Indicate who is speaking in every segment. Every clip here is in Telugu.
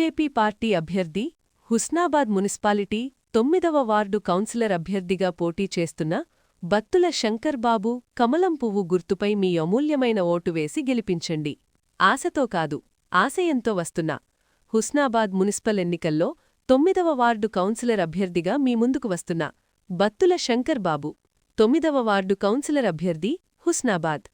Speaker 1: బీజేపీ పార్టీ అభ్యర్థి హుస్నాబాద్ మున్సిపాలిటీ తొమ్మిదవ వార్డు కౌన్సిలర్ అభ్యర్థిగా పోటీ చేస్తున్న బత్తుల శంకర్ బాబు కమలం పువ్వు గుర్తుపై మీ అమూల్యమైన ఓటు వేసి గెలిపించండి. ఆశతో కాదు ఆశయంతో వస్తున్నా హుస్నాబాద్ మున్సిపల్ ఎన్నికల్లో తొమ్మిదవ వార్డు కౌన్సిలర్ అభ్యర్థిగా మీ ముందుకు వస్తున్నా బత్తుల శంకర్ బాబు తొమ్మిదవ వార్డు కౌన్సిలర్ అభ్యర్థి హుస్నాబాద్.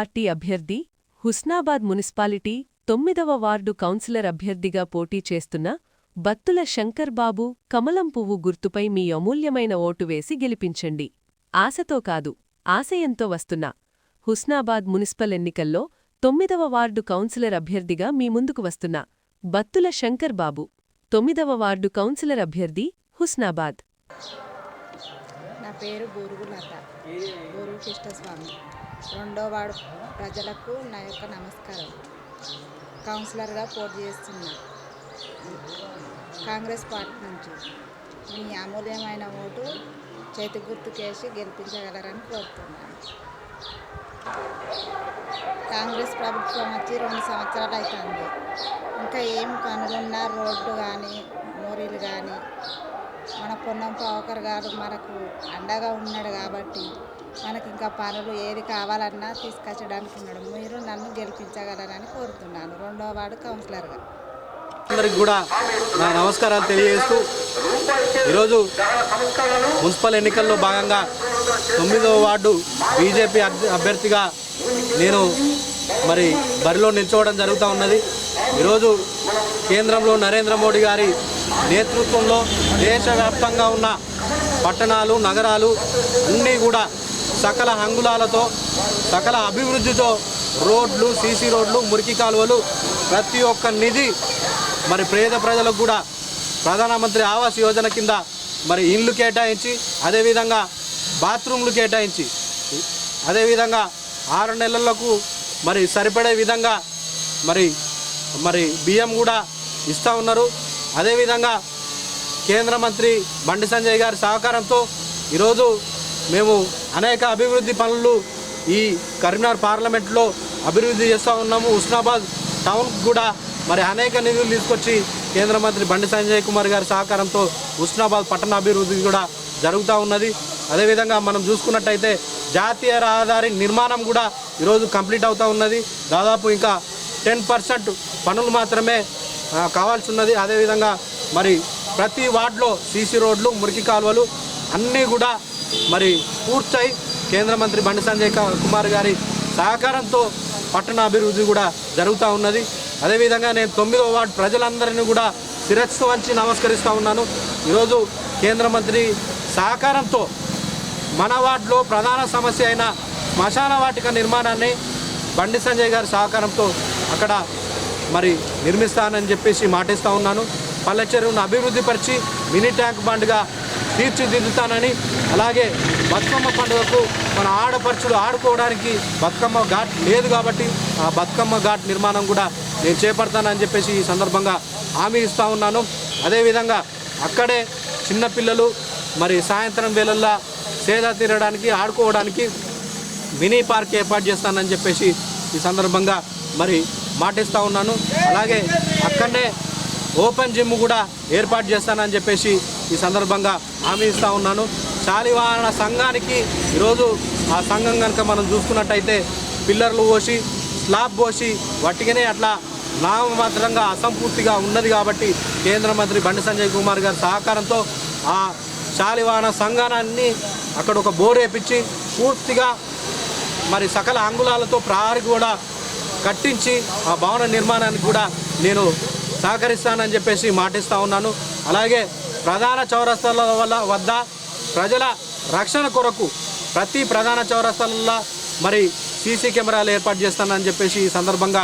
Speaker 1: పార్టీ అభ్యర్థి హుస్నాబాద్ మున్సిపాలిటీ తొమ్మిదవ వార్డు కౌన్సిలర్ అభ్యర్థిగా పోటీ చేస్తున్న బత్తుల శంకర్ బాబు కమలం పువ్వు గుర్తుపై మీ అమూల్యమైన ఓటు వేసి గెలిపించండి. ఆశతో కాదు ఆశయంతో వస్తున్నా హుస్నాబాద్ మున్సిపల్ ఎన్నికల్లో తొమ్మిదవ వార్డు కౌన్సిలర్ అభ్యర్థిగా మీ ముందుకు వస్తున్నా బత్తుల శంకర్ బాబు తొమ్మిదవ వార్డు కౌన్సిలర్ అభ్యర్థి హుస్నాబాద్.
Speaker 2: నా పేరు బూరుగు లత. కృష్ణస్వామి. రెండో వార్డు ప్రజలకు నా యొక్క నమస్కారం. కౌన్సిలర్గా పోటీ చేస్తున్నా కాంగ్రెస్ పార్టీ నుంచి మీ అమూల్యమైన ఓటు చేతి గుర్తుకేసి గెలిపించగలరని కోరుతున్నాను. కాంగ్రెస్ ప్రభుత్వం వచ్చి రెండు సంవత్సరాలు అవుతుంది ఇంకా ఏం పనులున్నా రోడ్డు కానీ మోరీలు కానీ మన పొన్నం పావకర్ గారు మనకు అండగా ఉన్నాడు కాబట్టి మనకి ఇంకా పనులు ఏది కావాలన్నా తీసుకొచ్చడానికి ఉన్నాడు. మీరు నన్ను గెలిపించగలరని కోరుతున్నాను. రెండో వాడు కౌన్సిలర్గా.
Speaker 3: అందరికి కూడా నా నమస్కారాలు తెలియజేస్తూ ఈరోజు మున్సిపల్ ఎన్నికల్లో భాగంగా తొమ్మిదవ వార్డు బీజేపీ అభ్య- అభ్యర్థిగా నేను మరి బరిలో నిల్చోవడం జరుగుతూ ఉన్నది. ఈరోజు కేంద్రంలో నరేంద్ర మోడీ గారి నేతృత్వంలో దేశవ్యాప్తంగా ఉన్న పట్టణాలు నగరాలు అన్నీ కూడా సకల హంగులాలతో సకల అభివృద్ధితో రోడ్లు సీసీ రోడ్లు మురికి కాలువలు ప్రతి ఒక్క నిధి మరి పేద ప్రజలకు కూడా ప్రధానమంత్రి ఆవాస్ యోజన కింద మరి ఇండ్లు కేటాయించి అదేవిధంగా బాత్రూమ్లు కేటాయించి అదేవిధంగా ఆరు నెలలకు మరి సరిపడే విధంగా మరి మరి బియ్యం కూడా ఇస్తూ ఉన్నారు. అదేవిధంగా కేంద్ర మంత్రి బండి సంజయ్ గారి సహకారంతో ఈరోజు మేము అనేక అభివృద్ధి పనులు ఈ కరీంనగర్ పార్లమెంట్లో అభివృద్ధి చేస్తూ ఉన్నాము. ఉస్నాబాద్ టౌన్ కూడా మరి అనేక నిధులు తీసుకొచ్చి కేంద్ర మంత్రి బండి సంజయ్ కుమార్ గారి సహకారంతో ఉస్నాబాద్ పట్టణ అభివృద్ధి కూడా జరుగుతూ ఉన్నది. అదేవిధంగా మనం చూసుకున్నట్టయితే జాతీయ రహదారి నిర్మాణం కూడా ఈరోజు కంప్లీట్ అవుతూ ఉన్నది. దాదాపు ఇంకా టెన్ పర్సెంట్ పనులు మాత్రమే కావాల్సి ఉన్నది అదేవిధంగా మరి ప్రతి వార్డులో సీసీ రోడ్లు మురికి కాలువలు అన్నీ కూడా మరి పూర్తయి కేంద్ర మంత్రి బండి సంజయ్ కుమార్ గారి సహకారంతో పట్టణ అభివృద్ధి కూడా జరుగుతూ ఉన్నది. అదేవిధంగా నేను తొమ్మిదో వార్డు ప్రజలందరినీ కూడా శిరస్సు వంచి నమస్కరిస్తూ ఉన్నాను. ఈరోజు కేంద్ర మంత్రి సహకారంతో మన వార్డులో ప్రధాన సమస్య అయిన శ్మశాన వాటిక నిర్మాణాన్ని బండి సంజయ్ గారి సహకారంతో అక్కడ మరి నిర్మిస్తానని చెప్పేసి మాటిస్తూ ఉన్నాను. పల్లె చెరువును అభివృద్ధిపరిచి మినీ ట్యాంక్ బండ్గా తీర్చిదిద్దుతానని అలాగే బతుకమ్మ పండుగకు మన ఆడపడుచులు ఆడుకోవడానికి బతుకమ్మ ఘాట్ లేదు కాబట్టి ఆ బతుకమ్మ ఘాట్ నిర్మాణం కూడా నేను చేపడతానని చెప్పేసి ఈ సందర్భంగా హామీ ఇస్తూ ఉన్నాను. అదేవిధంగా అక్కడే చిన్నపిల్లలు మరి సాయంత్రం వేళల్లో సేద తీరడానికి ఆడుకోవడానికి మినీ పార్క్ ఏర్పాటు చేస్తానని చెప్పేసి ఈ సందర్భంగా మరి మాటిస్తూ ఉన్నాను. అలాగే అక్కడనే ఓపెన్ జిమ్ కూడా ఏర్పాటు చేస్తానని చెప్పేసి ఈ సందర్భంగా హామీ ఇస్తూ ఉన్నాను. శాలివాహన సంఘానికి ఈరోజు ఆ సంఘం కనుక మనం చూసుకున్నట్టయితే పిల్లర్లు పోసి స్లాబ్ పోసి వట్టిగానే అట్లా నామమాత్రంగా అసంపూర్తిగా ఉన్నది కాబట్టి కేంద్ర మంత్రి బండి సంజయ్ కుమార్ గారి సహకారంతో ఆ శాలివాహన సంఘానాన్ని అక్కడ ఒక బోరేపించి పూర్తిగా మరి సకల అంగుళాలతో ప్రహారీ కూడా కట్టించి ఆ భవన నిర్మాణానికి కూడా నేను సహకరిస్తానని చెప్పేసి మాటిస్తూ ఉన్నాను. అలాగే ప్రధాన చౌరస్తాల వల్ల వద్ద ప్రజల రక్షణ కొరకు ప్రతి ప్రధాన చౌరస్తాలలో మరి సీసీ కెమెరాలు ఏర్పాటు చేస్తానని చెప్పేసి ఈ సందర్భంగా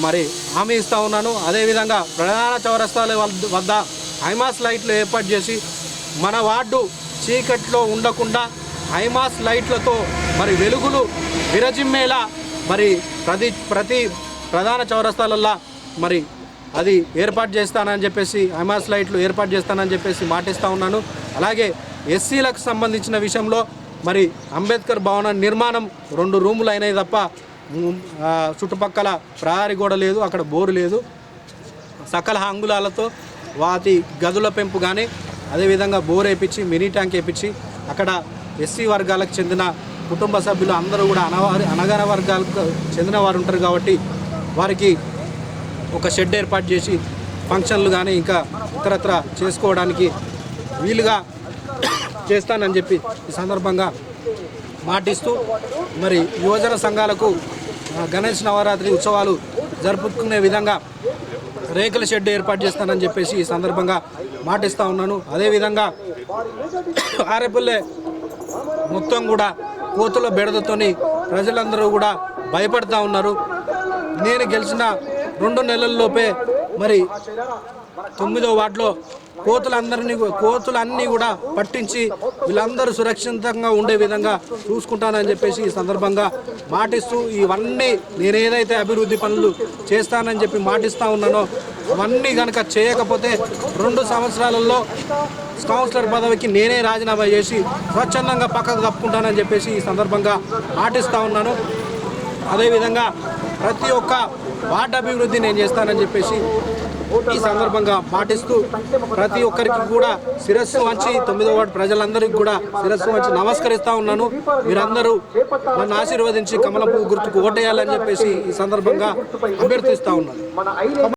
Speaker 3: మరి హామీ ఇస్తూ ఉన్నాను. అదేవిధంగా ప్రధాన చౌరస్తాల వద్ద- వద్ద ఐమాస్ లైట్లు ఏర్పాటు చేసి మన వార్డు చీకట్లో ఉండకుండా ఐమాస్ లైట్లతో మరి వెలుగులు విరజిమ్మేలా మరి ప్రతి ప్రతి ప్రధాన చౌరస్తాలల్లో మరి అది ఏర్పాటు చేస్తానని చెప్పేసి ఐమాస్ లైట్లు ఏర్పాటు చేస్తానని చెప్పేసి మాటిస్తూ ఉన్నాను. అలాగే ఎస్సీలకు సంబంధించిన విషయంలో మరి అంబేద్కర్ భవన నిర్మాణం రెండు రూములు అయినాయి తప్ప చుట్టుపక్కల ప్రహారీ గోడ లేదు అక్కడ బోరు లేదు. సకల అంగుళాలతో వాటి గదుల పెంపు కానీ అదేవిధంగా బోర్ వేయించి మినీ ట్యాంక్ వేయించి అక్కడ ఎస్సీ వర్గాలకు చెందిన కుటుంబ సభ్యులు అందరూ కూడా అనవారి అనగాన వర్గాలకు చెందిన వారు ఉంటారు కాబట్టి వారికి ఒక షెడ్ ఏర్పాటు చేసి ఫంక్షన్లు కానీ ఇంకా ఇతరత్ర చేసుకోవడానికి వీలుగా చేస్తానని చెప్పి ఈ సందర్భంగా మాటిస్తూ మరి యువజన సంఘాలకు గణేష్ నవరాత్రి ఉత్సవాలు జరుపుకునే విధంగా రేకుల షెడ్ ఏర్పాటు చేస్తానని చెప్పేసి ఈ సందర్భంగా మాటిస్తూ ఉన్నాను. అదేవిధంగా ఆరేపల్లె మొత్తం కూడా కోతుల బెడదతోని ప్రజలందరూ కూడా భయపడతా ఉన్నారు. నేను గెలిచిన రెండు నెలల్లోపే మరి తొమ్మిదో వార్డులో కోతులందరినీ కోతులన్నీ కూడా పట్టించి వీళ్ళందరూ సురక్షితంగా ఉండే విధంగా చూసుకుంటానని చెప్పేసి ఈ సందర్భంగా మాటిస్తూ ఇవన్నీ నేను ఏదైతే అభివృద్ధి పనులు చేస్తానని చెప్పి మాటిస్తూ ఉన్నానో అవన్నీ కనుక చేయకపోతే రెండు సంవత్సరాలలో కౌన్సిలర్ పదవికి నేనే రాజీనామా చేసి స్వచ్ఛందంగా పక్కకు తప్పుకుంటానని చెప్పేసి ఈ సందర్భంగా మాటిస్తూ ఉన్నాను. అదేవిధంగా ప్రతి ఒక్క వార్డు అభివృద్ధి నేను చేస్తానని చెప్పేసి ఈ సందర్భంగా పాటిస్తూ ప్రతి ఒక్కరికి కూడా శిరస్సు వంచి తొమ్మిదో వార్డు ప్రజలందరికీ కూడా శిరస్సు వంచి నమస్కరిస్తా ఉన్నాను. మీరందరూ నన్ను ఆశీర్వదించి కమల పువ్వు గుర్తుకు ఓటేయాలని చెప్పేసి ఈ సందర్భంగా అభ్యర్థిస్తా ఉన్నాను.